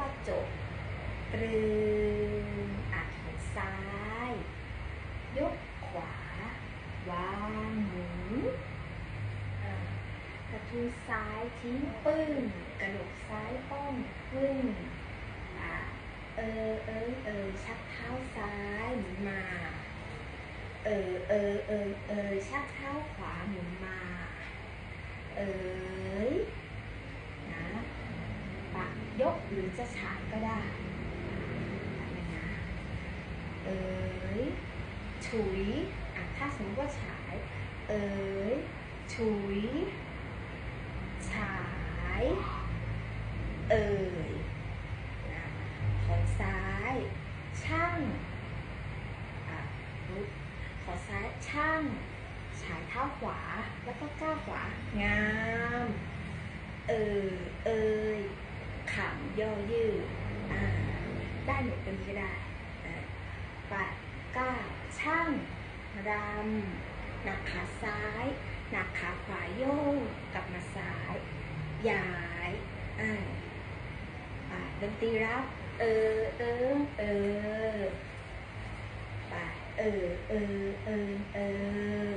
ว่าจบตรึงอะถอยซ้าย ยกขวา วางหมุนกระทู้ซ้ายทิ้งปึ้ง กระโดดซ้ายป้องปึ้งเออเออเออชักเท้าซ้ายหมุนมา เออเออเออเออชักเท้าขวาหมุนมา เอยนะปะ ยกหรือจะฉายก็ได้อะไรนะเอยฉุยอะถ้าสมมติว่าฉาย เอยฉุย ฉาย เอยนะถอซ้าย ช่างอะขอซ้ายช่าง ฉายเท้าขวาแล้วก็ก้าวขวา งาม เออเอย ขำย่อยืดอ่าได้หมดตรงนี้ก็ได้อ่าแปดเก้าช่างรำหนักขาซ้ายหนักขาขวาโยกกลับมาซ้ายย้ายอ่าอ่าดนตรีรับ เออเออเออไปเออเออเออเออ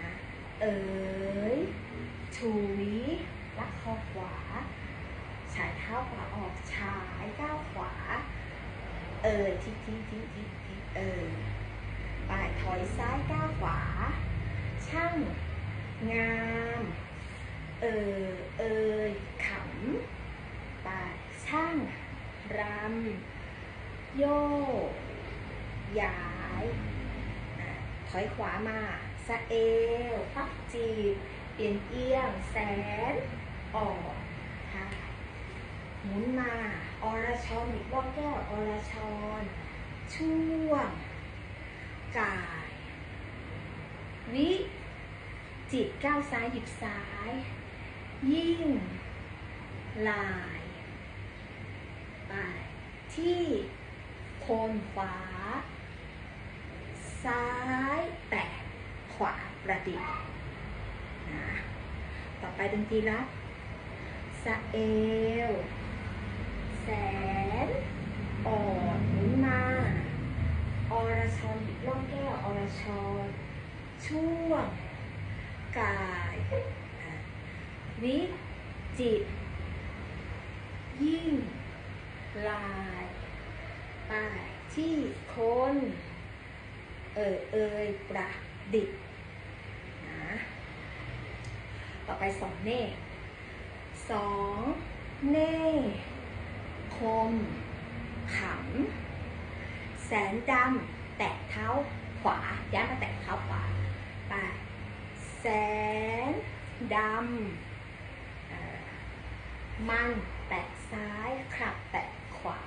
นะเอยฉุยลักคอขวา ฉายเท้าขวาออก ฉายก้าวขวา เออทิ้งทิ้งทิ้งทิ้งทิ้งเออไปถอยซ้ายก้าวขวา ช่าง งาม เออเอยขำไปช่าง รำ โยกย้ายถอยขวามาสะเอวพับจีบเอียงเอียงแสนออก หมุนมา อรชรอีกรอบแก้วอรชร ช่วงกาย วิจิตก้าวซ้ายหยิบซ้าย ยิ่ง ลาย ไป ที่โคนขวา ซ้ายแตะขวาประดิษฐ์นะต่อไปดนตรีรับสะเอว แสนออดหมุนมาอรชรบิดล่องแก้วอรชรช่วงกายวิจิต ยิ่ง ลายไปที่คนเออเอยประดิษฐ์นะต่อไปสองเน่สองเน่ คม ขำ แสนดำ แตะเท้าขวา ย้ายมาแตะเท้าขวาไปแสนดำเอ่อมันแตะซ้ายขับแตะขวา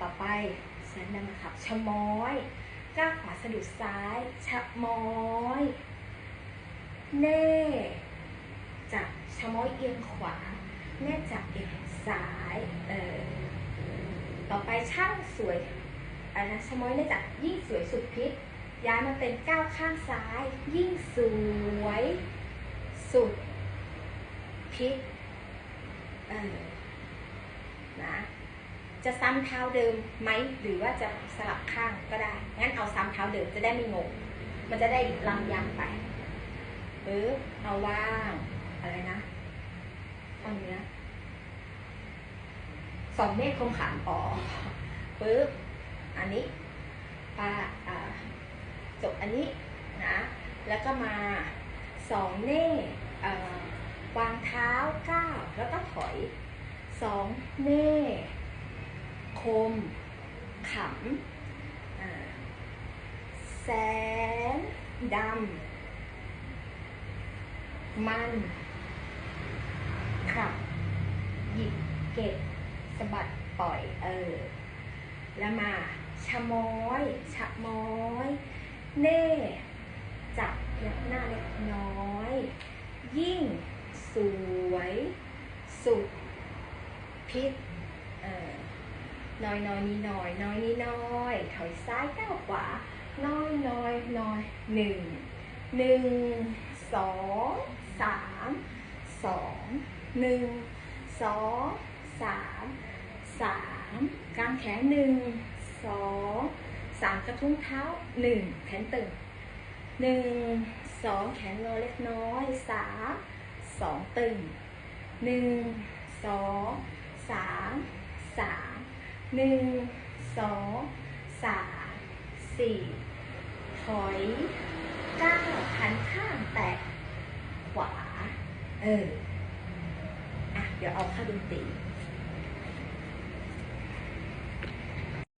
ต่อไปแสนดำนะครับชะม้อยก้าวขวาสะดุดซ้าย ชะม้อย เน่จับชะม้อยเอียงขวา แน่จับเอียงซ้ายเออต่อไปช่างสวยอันนะชะม้อยเน่จับยิ่งสวยสุดพิษย้ายมาเป็นก้าวข้างซ้าย ยิ่งสวยสุดพิษเออนะจะซ้ำเท้าเดิมไหมหรือว่าจะสลับข้างก็ได้งั้นเอาซ้ำเท้าเดิมจะได้ไม่งงมันจะได้ลำยางไปปึ๊บเอาว่างอะไรนะ ตอนนี้ยสองเมฆคมขามออกปึ๊บอันนี้ปาอ่าจบอันนี้นะแล้วก็มาสองเน่วางเท้าก้าวแล้วก็ถอยสองเน่คมขำแสนดำมัน ขับ หยิบเก็บสะบัดปล่อยเออ แล้วมาชะม้อยชะม้อย เน่จับเล็บหน้าเล็กน้อย ยิ่งสวย สุดพิษเออน้อยน้อยนี่น้อยน้อยนี่น้อยถอยซ้ายก้าวขวาน้อยน้อยน้อยหนึ่งหนึ่งสองสามสอง หนึ่งสองสามสามกางแขนหนึ่งสองสามกระทุ้งเท้าหนึ่งแขนตึงหนึ่งสองแขนงอเล็กน้อยสามสองตึงหนึ่งสองสามสามหนึ่งสองสามสี่ถอยเก้าหันข้างแตะขวา เออ เดี๋ยวเอาเข้าดนตรี